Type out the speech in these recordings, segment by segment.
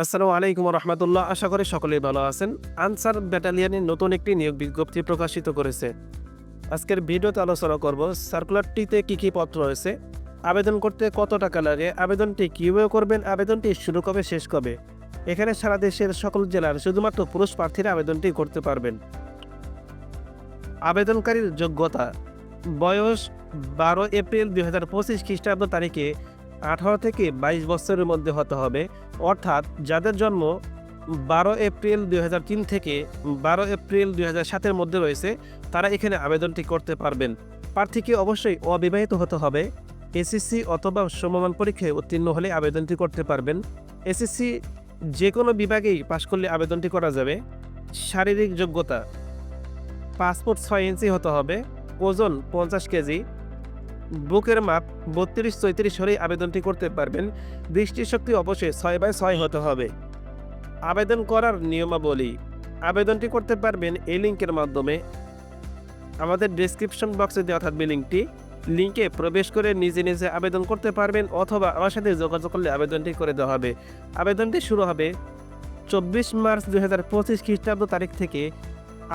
আসসালামু আলাইকুম রহমতুল্লাহ আশা করি সকলেই ভালো আছেন। আনসার ব্যাটালিয়নের নতুন একটি নিয়োগ বিজ্ঞপ্তি প্রকাশিত করেছে। আজকের ভিডিওতে আলোচনা করব সার্কুলারটিতে কী কী পত্র রয়েছে, আবেদন করতে কত টাকা লাগে, আবেদনটি কীভাবে করবেন, আবেদনটি শুরু কবে, শেষ কবে? এখানে সারা দেশের সকল জেলার শুধুমাত্র পুরুষ প্রার্থীরা আবেদনটি করতে পারবেন। আবেদনকারীর যোগ্যতা, বয়স বারো এপ্রিল দুই হাজার পঁচিশ খ্রিস্টাব্দ তারিখে আঠারো থেকে বাইশ বছরের মধ্যে হতে হবে। অর্থাৎ যাদের জন্ম বারো এপ্রিল দুই হাজার তিন থেকে বারো এপ্রিল দুই সাতের মধ্যে রয়েছে, তারা এখানে আবেদনটি করতে পারবেন। প্রার্থীকে অবশ্যই অবিবাহিত হতে হবে। এসএসসি অথবা সমমান পরীক্ষায় উত্তীর্ণ হলে আবেদনটি করতে পারবেন। এসএসসি যে কোনো বিভাগেই পাশ করলে আবেদনটি করা যাবে। শারীরিক যোগ্যতা পাসপোর্ট ছয় ইঞ্চি হতে হবে। ওজন পঞ্চাশ কেজি। বুকের মাপ বত্রিশ চৌত্রিশ হলেই আবেদনটি করতে পারবেন। দৃষ্টিশক্তি অবশ্যই ছয় বাই ছয় হতে হবে। আবেদন করার নিয়মাবলী। আবেদনটি করতে পারবেন এই লিঙ্কের মাধ্যমে। আমাদের ডেসক্রিপশন বক্সে দেওয়া থাকবে লিঙ্কটি। লিঙ্কে প্রবেশ করে নিজে নিজে আবেদন করতে পারবেন অথবা আমার সাথে যোগাযোগ করলে আবেদনটি করে দেওয়া হবে। আবেদনটি শুরু হবে চব্বিশ মার্চ দুই হাজার পঁচিশ খ্রিস্টাব্দ তারিখ থেকে।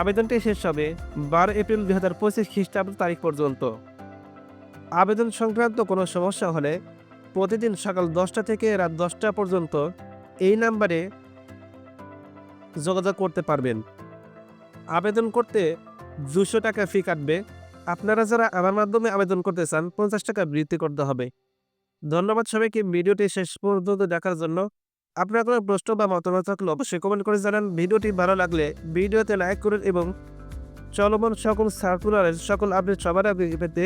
আবেদনটি শেষ হবে বারো এপ্রিল দুই হাজার পঁচিশ খ্রিস্টাব্দ তারিখ পর্যন্ত। আবেদন সংক্রান্ত কোনো সমস্যা হলে প্রতিদিন সকাল দশটা থেকে রাত দশটা পর্যন্ত এই নাম্বারে যোগাযোগ করতে পারবেন। আবেদন করতে দুশো টাকা ফি কাটবে। আপনারা যারা আমার মাধ্যমে আবেদন করতে চান, পঞ্চাশ টাকা বৃদ্ধি করতে হবে। ধন্যবাদ সবাইকে, ভিডিওটি শেষ পর্যন্ত দেখার জন্য। আপনার কোনো প্রশ্ন বা মতামত থাকলে অবশ্যই কমেন্ট করে জানান। ভিডিওটি ভালো লাগলে ভিডিওতে লাইক করুন এবং চলমান সকল সার্কুলারের সকল আপডেট সবার আগে পেতে